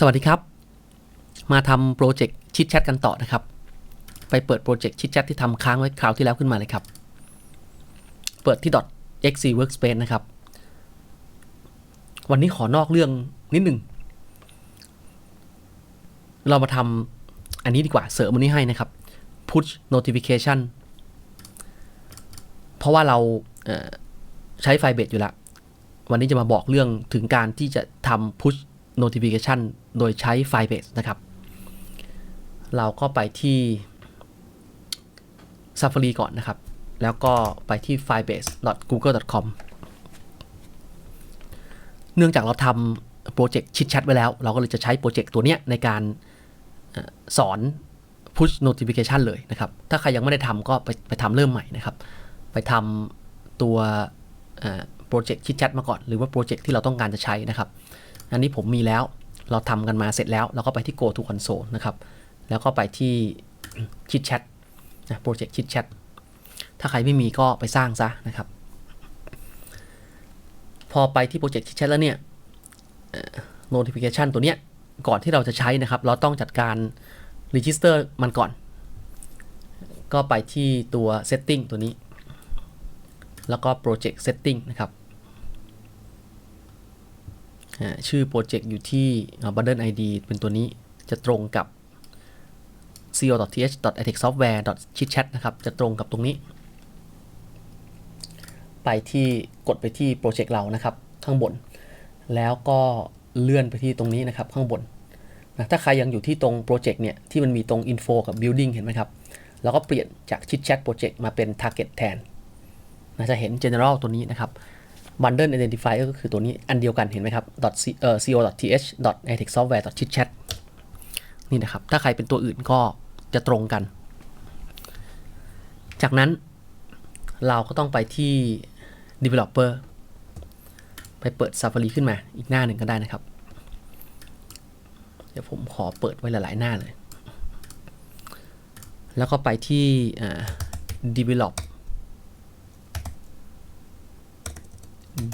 สวัสดีครับ มาทำโปรเจกต์ชิดแชทกันต่อนะครับ ไปเปิดโปรเจกต์ชิดแชทที่ทำค้างไว้คราวที่แล้วขึ้นมาเลยครับ เปิดที่ .xc workspace นะครับ วันนี้ขอนอกเรื่องนิดหนึ่ง เรามาทำอันนี้ดีกว่าเสริมอันนี้ให้นะครับ push notification เพราะว่าเราเใช้ไฟเบสอยู่แล้ว วันนี้จะมาบอกเรื่องถึงการที่จะทำ push notification โดยใช้ Firebase นะครับ เราก็ไปที่ Safari ก่อนนะครับ แล้วก็ไปที่ firebase.google.com เนื่องจากเราทำโปรเจกต์ชิดแชทไว้แล้ว เราก็เลยจะใช้โปรเจกต์ตัวเนี้ยในการอสอน push notification เลยนะครับ ถ้าใครยังไม่ได้ทำก็ไปไปทำเริ่มใหม่นะครับ ไปทำตัวโปรเจกต์ชิดแชทมาก่อน หรือว่าโปรเจกต์ที่เราต้องการจะใช้นะครับ อันนี้ผมมีแล้ว เราทำกันมาเสร็จแล้ว เราก็ไปที่ go to console นะครับ แล้วก็ไปที่ chit chat นะโปรเจกต์ chit chat ถ้าใครไม่มีก็ไปสร้างซะนะครับ พอไปที่โปรเจกต์ chit chat แล้วเนี่ย notification ตัวเนี้ย ก่อนที่เราจะใช้นะครับ เราต้องจัดการ register มันก่อน ก็ไปที่ตัว setting ตัวนี้ แล้วก็ project setting นะครับ ชื่อโปรเจกต์อยู่ที่ bundle id เป็นตัวนี้จะตรงกับ co.th.itechsoftware.chitchat นะครับ จะตรงกับตรงนี้ ไปที่กดไปที่โปรเจกต์เรานะครับ ข้างบน แล้วก็เลื่อนไปที่ตรงนี้นะครับ ข้างบนนะถ้าใครยังอยู่ที่ตรงโปรเจกต์เนี่ย ที่มันมีตรง info กับ building เห็นไหมครับ เราก็เปลี่ยนจาก chitchat project มาเป็น target แทนนะจะเห็น general ตัวนี้นะครับ bundle identifier ก็คือตัวนี้อันเดียวกันเห็นไหมครับ .co.th .itech software chitchat นี่นะครับ ถ้าใครเป็นตัวอื่นก็จะตรงกัน จากนั้นเราก็ต้องไปที่ developer ไปเปิด Safari ขึ้นมาอีกหน้าหนึ่งก็ได้นะครับ เดี๋ยวผมขอเปิดไว้หลาย ๆ หน้าเลย แล้วก็ไปที่ develop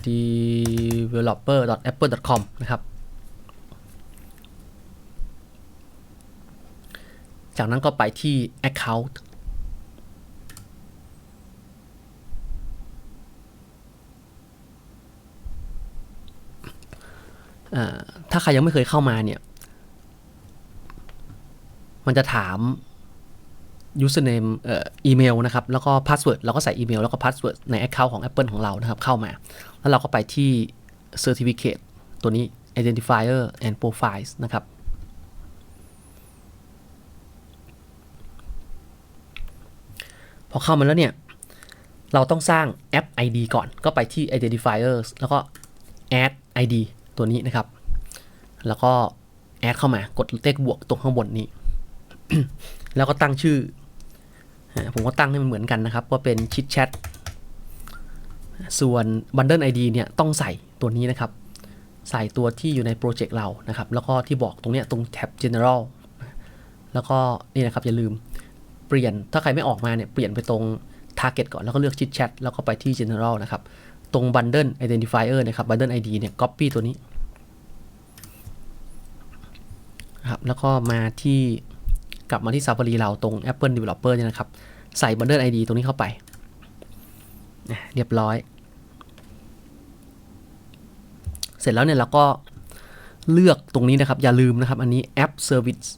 developer.apple.com นะครับ จากนั้นก็ไปที่ account ถ้าใครยังไม่เคยเข้ามาเนี่ย มันจะถาม username เอ่ออีเมลนะครับ แล้วก็ password เราก็ใส่อีเมล แล้วก็ password ใน account ของ Apple ของเรานะครับ เข้ามา แล้วเราก็ไปที่ certificate ตัวนี้ identifier and profiles นะครับ พอเข้ามาแล้วเนี่ย เราต้องสร้างแอป ID ก่อนก็ไปที่ identifiers แล้วก็ add ID ตัวนี้นะครับ แล้วก็ add เข้ามากดเลขบวกตรงข้างบนนี้ แล้วก็ตั้งชื่อ ผมก็ตั้งให้มันเหมือนกันนะครับ ว่าเป็น chit chat ส่วน bundle ID เนี่ยต้องใส่ตัวนี้นะครับ ใส่ตัวที่อยู่ในโปรเจกต์เรานะครับ แล้วก็ที่บอกตรงเนี้ยตรงแท็บ general แล้วก็นี่นะครับอย่าลืมเปลี่ยนถ้าใครไม่ออกมาเนี่ยเปลี่ยนไปตรง target ก่อนแล้วก็เลือก chit chat แล้วก็ไปที่ general นะครับ ตรง bundle identifier นะครับ bundle ID เนี่ย copy ตัวนี้ครับแล้วก็มาที่กลับมาที่ Safari เราตรง Apple Developer เนี่ยนะครับ ใส่ bundle ID ตรงนี้เข้าไป เรียบร้อย เสร็จแล้วเนี่ยเราก็เลือกตรงนี้นะครับ อย่าลืมนะครับ อันนี้ App Service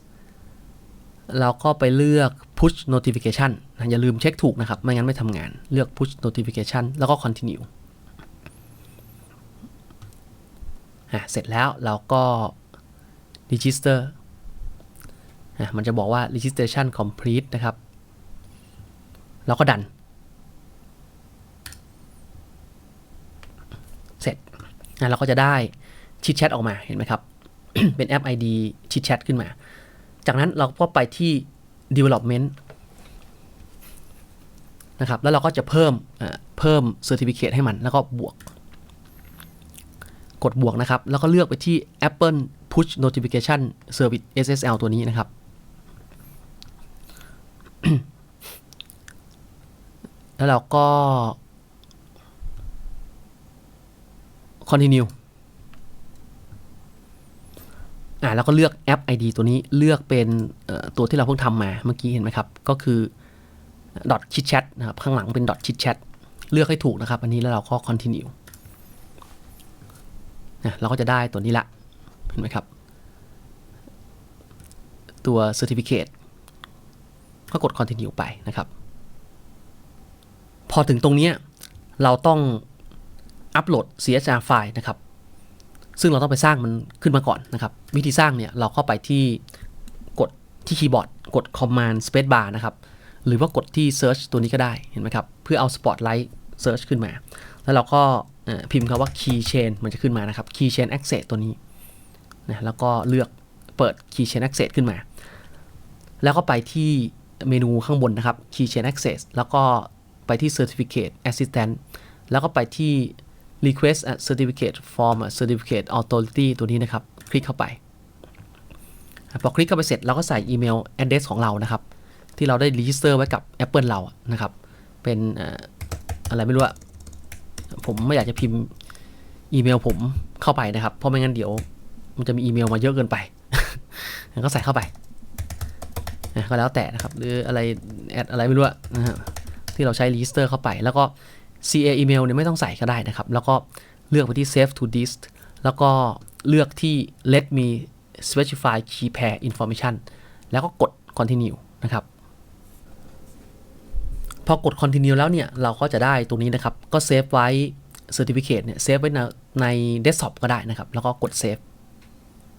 เราก็ไปเลือก Push Notification นะอย่าลืมเช็คถูกนะครับ ไม่งั้นไม่ทำงาน เลือก Push Notification แล้วก็ Continue เสร็จแล้วเราก็ Register อะมันจะบอกว่า Registration Complete นะครับ แล้วก็ดัน เสร็จ นะเราก็จะได้ชิดแชทออกมาเห็นไหมครับ เป็นแอป ID ชิดแชทขึ้นมา จากนั้นเราก็ไปที่ development นะครับ แล้วเราก็จะเพิ่มเพิ่ม certificate ให้มันแล้วก็บวก กดบวกนะครับ แล้วก็เลือกไปที่ Apple Push Notification Service SSL ตัวนี้นะครับแล้วเราก็ continue อ่าแล้วก็เลือกแอป ID ตัวนี้เลือกเป็นตัวที่เราเพิ่งทำมาเมื่อกี้เห็นไหมครับ ก็คือ dot chit chat นะครับข้างหลังเป็น dot chit chat เลือกให้ถูกนะครับ อันนี้แล้วเราก็ continue นะเราก็จะได้ตัวนี้ละ เห็นไหมครับ ตัว certificate ก็กด continue ไปนะครับ พอถึงตรงเนี้ยเราต้อง อัปโหลด CSR ไฟล์นะครับ ซึ่งเราต้องไปสร้างมันขึ้นมาก่อนนะครับ วิธีสร้างเนี่ยเราเข้าไปที่กดที่คีย์บอร์ด กด command space bar นะครับ หรือว่ากดที่ search ตัวนี้ก็ได้เห็นไหมครับ เพื่อเอา spotlight search ขึ้นมา แล้วเราก็พิมพ์คำว่า keychain มันจะขึ้นมานะครับ keychain access ตัวนี้นะแล้วก็เลือกเปิด keychain access ขึ้นมา แล้วก็ไปที่เมนูข้างบนนะครับ keychain access แล้วก็ไปที่ certificate assistant แล้วก็ไปที่ request a certificate from a certificate authority ตัวนี้นะครับ คลิกเข้าไป พอคลิกเข้าไปเสร็จเราก็ใส่อีเมล address ของเรานะครับ ที่เราได้ register ไว้กับ Apple เรานะครับ เป็นอะไรไม่รู้อะผมไม่อยากจะพิมพ์อีเมลผมเข้าไปนะครับ เพราะไม่งั้นเดี๋ยว มันจะมีอีเมลมาเยอะเกินไปก็ใส่เข้าไป ก็แล้วแต่นะครับ หรืออะไรแอดอะไรไม่รู้นะฮะที่เราใช้ register เข้าไป แล้วก็ CA email เนี่ยไม่ต้องใส่ก็ได้นะครับ แล้วก็เลือกไปที่ save to disk แล้วก็เลือกที่ let me specify key pair information แล้วก็กด continue นะครับ พอกด continue แล้วเนี่ย เราก็จะได้ตรงนี้นะครับ ก็เซฟไว้ certificate เนี่ย เซฟไว้ในใน desktop ก็ได้นะครับ แล้วก็กด save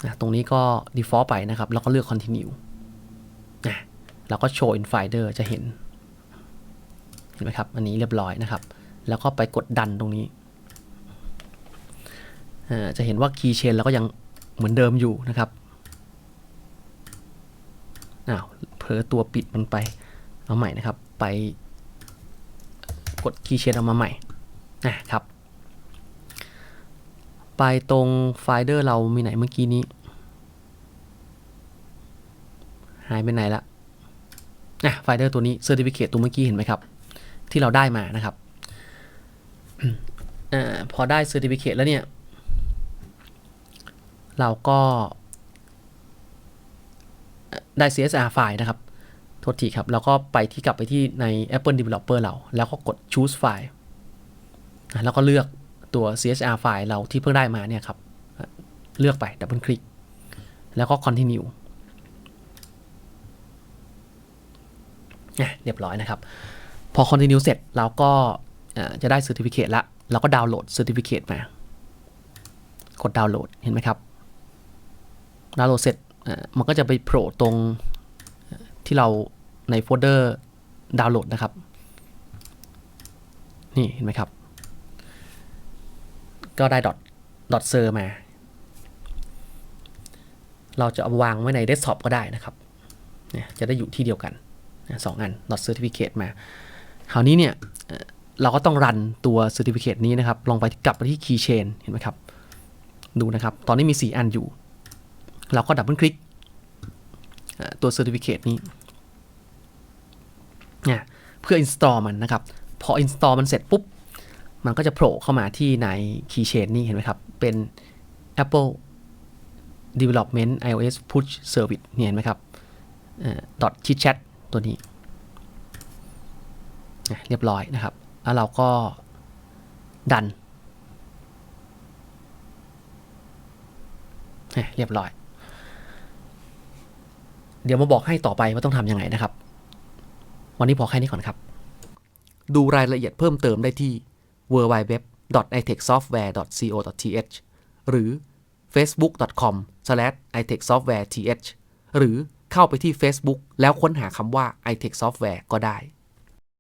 นะตรงนี้ก็ default ไปนะครับ แล้วก็เลือก continue นะแล้วก็ show in finder จะเห็น เห็นไหมครับ อันนี้เรียบร้อยนะครับ แล้วก็ไปกดดันตรงนี้ จะเห็นว่า key chain เราก็ยังเหมือนเดิมอยู่นะครับอ้าวเผลอตัวปิดมันไป เอาใหม่นะครับ ไปกด key chain เอามาใหม่นะครับ ไปตรงไฟเดอร์เรามีไหนเมื่อกี้นี้ หายไปไหนละอะไฟเดอร์ตัวนี้ Certificate ตัวเมื่อกี้เห็นไหมครับ ที่เราได้มานะครับ อาพอได้ Certificate แล้วเนี่ย เราก็ได้ CSR ไฟล์นะครับโทษทีครับ แล้วก็ไปที่กลับไปที่ใน Apple Developer เรา แล้วก็กด choose file แล้วก็เลือกตัว CSR ไฟล์เราที่เพิ่งได้มาเนี่ยครับ เลือกไปดับเบิลคลิก แล้วก็ continue อะเรียบร้อยนะครับ พอ continue เสร็จเราก็ จะได้ certificate ละเราก็ดาวน์โหลด certificate มากดดาวน์โหลดเห็นไหมครับดาวน์โหลดเสร็จมันก็จะไปโผล่ตรงที่เราในโฟลเดอร์ดาวน์โหลดนะครับ นี่เห็นไหมครับ ก็ได้ dot dot ser มา เราจะเอาวางไว้ในเดสก์ท็อปก็ได้นะครับจะได้อยู่ที่เดียวกันสองอัน dot certificate มา คราวนี้เนี่ย เราก็ต้องรันตัว certificate นี้นะครับ ลองไปกลับไปที่ keychain เห็นไหมครับ ดูนะครับ ตอนนี้มี 4 อันอยู่ เราก็ดับเบิลคลิกตัว certificate นี้เนี่ยเพื่อ install มันนะครับ พอ install มันเสร็จปุ๊บ มันก็จะโผล่เข้ามาที่ใน keychain นี่เห็นไหมครับ เป็น Apple Development iOS Push Service เนี่ยเห็นไหมครับเอ่อ dot chit chat ตัวนี้ เรียบร้อยนะครับ แล้วเราก็ดัน เรียบร้อย เดี๋ยวมาบอกให้ต่อไปว่าต้องทำยังไงนะครับ วันนี้พอแค่นี้ก่อนครับ ดูรายละเอียดเพิ่มเติมได้ที่ www.itechsoftware.co.th หรือ facebook.com/itechsoftwareth หรือเข้าไปที่ Facebook แล้วค้นหาคำว่า itech software ก็ได้